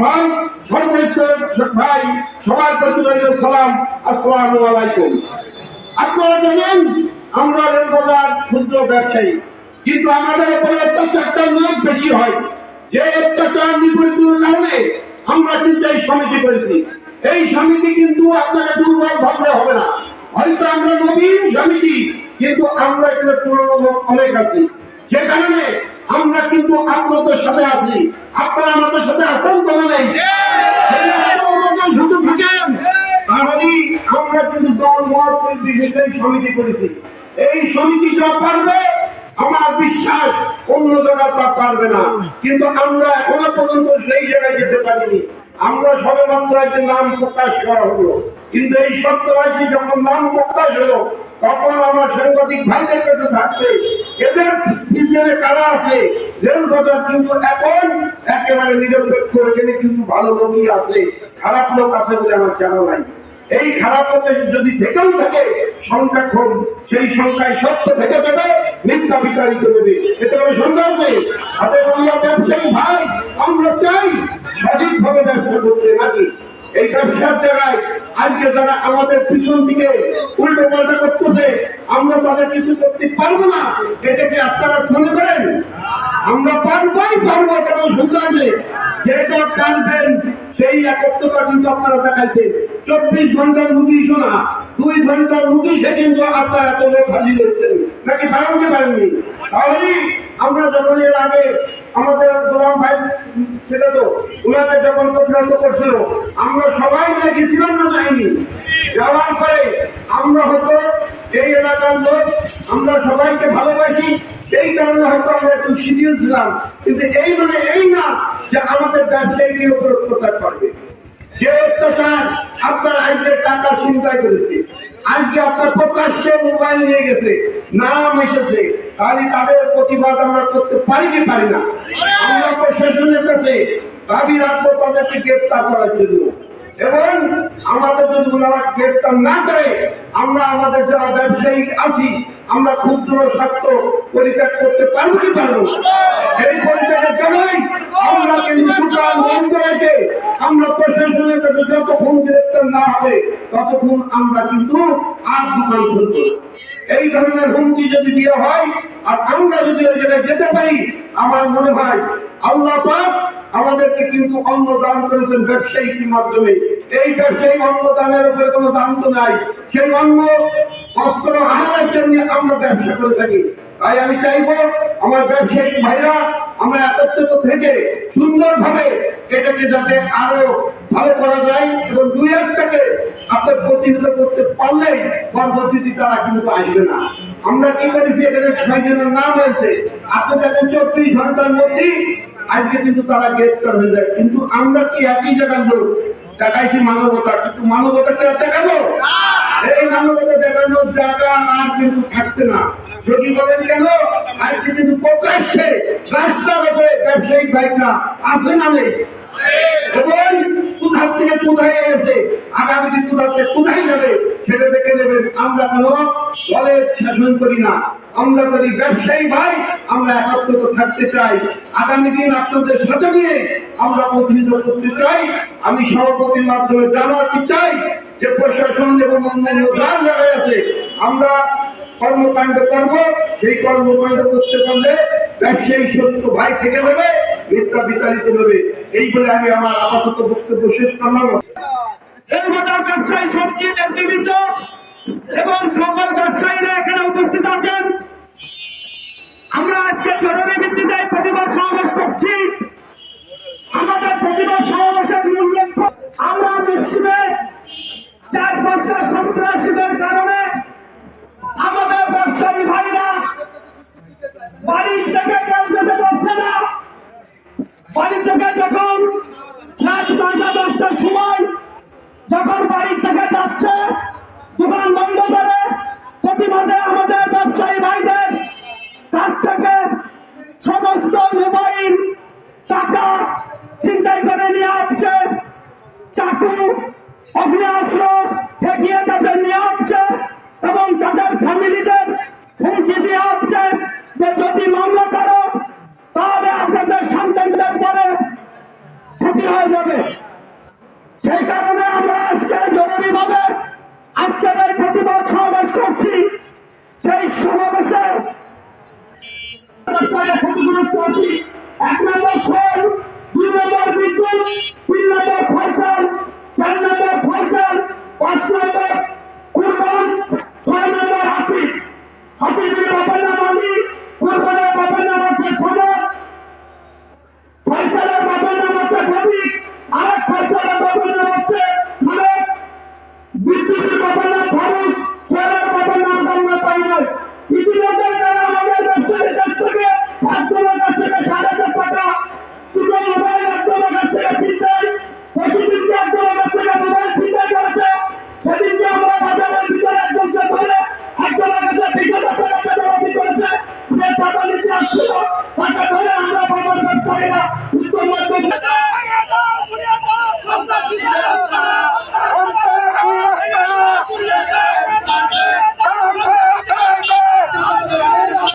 প্রশাসনের ভাই, সবার প্রতি রইল সালাম। আসসালামু আলাইকুম। আপনারা জানেন, আমরা ক্ষুদ্র ব্যবসায়ী। কিন্তু আমাদের উপরে অত্যাচারটা অনেক বেশি হয়। যে অত্যাচার কারণে আমরা কিন্তু এই সমিতি করেছি। এই সমিতি কিন্তু আপনাকে দুর্বল ভাবলে হবে না। হয়তো আমরা নবীন সমিতি, কিন্তু আমরা পুরনো অনেক আছি। যে কারণে আমরা কিন্তু আপনাদের সাথে আছি। আপনারা আমাদের সাথে আছেন তো নেই? সাথে থাকেন। তাহলে আমরা কিন্তু দল মত এই সমিতি করেছি। এই সমিতি যা পারবে আমার বিশ্বাস অন্য জায়গায় তা পারবে না। কিন্তু আমরা এখনও পর্যন্ত সেই জায়গায় যেতে পারিনি। আমরা সবে মাত্র একটা নাম প্রকাশ করা হলো। কিন্তু এই সত্যবাসী যখন নাম প্রকাশ হলো তখন আমার সাংবাদিক ভাইদের কাছে থাকবে। এদের পিছনে কারা আছে রেল বাজার কিন্তু এখন একেবারে নিরপেক্ষ এখানে কিন্তু ভালো লোকই আছে, খারাপ লোক আছে বলে আমার জানা নাই। এই খারাপ লোকের যদি থেকেও থাকে, সংখ্যা কম, সেই সংখ্যায় সত্য থেকে দেবে দেবে। এতে কোনো আছে? হাতে আমরা ব্যবসায়ী ভাই, আমরা চাই সঠিকভাবে ব্যবসা করতে নাকি এই ব্যবসার জায়গায় আজকে যারা আমাদের পিছন দিকে উল্টো পাল্টা করতেছে, আমরা তাদের কিছু করতে পারব না। এটাকে আপনারা মনে করেন? আমরা পারবোই, পারব, কেন সুন্দর আছে? যেটা পারবেন সেই একত্রতা কিন্তু আপনারা দেখাইছে। চব্বিশ ঘণ্টার নোটিশ শোনা, দুই ঘণ্টার নোটিশে কিন্তু আপনারা এত লোক হাজির হচ্ছেন। নাকি বাড়াতে পারেননি? তাহলে আমরা যখন এর আগে আমাদের গোলাম ভাই ছিল তো ওনাকে যখন প্রতিহত করছিল, আমরা সবাই দেখেছিলাম না যাইনি। যাওয়ার পরে আমরা হয়তো এই এলাকার লোক, আমরা সবাইকে ভালোবাসি সেই কারণে হয়তো আমরা একটু শিথিল ছিলাম কিন্তু এই মানে এই না যে আমাদের ব্যবসায়ীদের উপর অত্যাচার করবে। যে অত্যাচার আপনার আজকে টাকা চিন্তায় করেছে, আজকে আপনার প্রকাশ্যে মোবাইল নিয়ে গেছে, নাম এসেছে, তাহলে তাদের প্রতিবাদ আমরা করতে পারি কি পারি না? আমরা প্রশাসনের কাছে দাবি রাখব তাদেরকে গ্রেপ্তার করার জন্য। এবং আমাদের যদি ওনারা গ্রেপ্তার না করে, আমরা আমাদের যারা ব্যবসায়ী আছি আমরা ক্ষুদ্র স্বার্থ পরিত্যাগ করতে পারব কি পারব এই পরিত্যাগের জন্যই আমরা কিন্তু দোকান বন্ধ রেখে আমরা প্রশাসনের কাছে যতক্ষণ গ্রেপ্তার না হবে, ততক্ষণ আমরা কিন্তু আর দোকান খুলবো। এই ধরনের হুমকি যদি দেওয়া হয়, আর আমরা যদি ওই জায়গায় যেতে পারি, আমার মনে হয় আল্লাহ পাক আমাদেরকে কিন্তু অন্ন দান করেছেন ব্যবসায়িক মাধ্যমে। এই ব্যবসায়ী অন্ন দানের উপরে কোনো দাম তো নাই। সেই অন্ন বস্ত্র আহারের জন্য আমরা ব্যবসা করে থাকি। তাই আমি চাইব আমার ব্যবসায়িক ভাইরা, আমরা একত্রিত থেকে সুন্দরভাবে এটাকে যাতে আরও ভালো করা যায় এবং দুই একটাকে আপনার প্রতিহত করতে পারলেই পরবর্তীতে তারা কিন্তু আসবে না। আমরা কি করেছি? এখানে ছয় জনের নাম হয়েছে। আপনি দেখেন চব্বিশ ঘণ্টার মধ্যেই আজকে কিন্তু তারা গ্রেফতার হয়ে যায়। কিন্তু আমরা কি একই জায়গার লোক? দেখাইছি মানবতা কিন্তু মানবতা কি আর দেখাবো? এই মানবতা দেখানোর জায়গা আর কিন্তু থাকছে না। যদি বলেন কেন? আজকে কিন্তু প্রকাশ্যে রাস্তার উপরে ব্যবসায়িক বাইকরা আসে না নেই? এবং কোথার থেকে কোথায় গেছে আগামী দিন কোথার থেকে কোথায় যাবে? সেটা দেখে নেবেন। আমরা কোনো দলের শাসন করি না। আমরা করি ব্যবসায়ী ভাই আমরা একাত্মত থাকতে চাই। আগামী দিন আপনাদের সাথে নিয়ে আমরা প্রতিনিধিত্ব করতে চাই। আমি সভাপতির মাধ্যমে জানাতে চাই যে প্রশাসন এবং অন্যান্য যার জায়গায় আছে আমরা কর্মকাণ্ড করব। সেই কর্মকাণ্ড করতে পারলে ব্যবসায়ী সত্য ভাই থেকে যাবে মিথ্যা বিতাড়িত হবে এই বলে আমি আমার আপাতত বক্তব্য শেষ করলাম। ব্যবসায়ী সমিতির নেতৃবৃন্দ এবং সকল ব্যবসায়ীরা এখানে উপস্থিত আছেন। আমরা আজকে জরুরি ভিত্তিতে প্রতিবাদ সমাবেশ করছি। আমাদের প্রতিবাদ সমাবেশের মূল লক্ষ্য আমরা নিশ্চিতে চার পাঁচটা সন্ত্রাসীদের কারণে আমাদের ব্যবসায়ী ভাইরা বাড়ির থেকে কেউ যেতে পারছে না। বাড়ি থেকে যখন রাত নয়টা, দশটার সময় যখন বাড়ি থেকে যাচ্ছে দোকান বন্ধ করে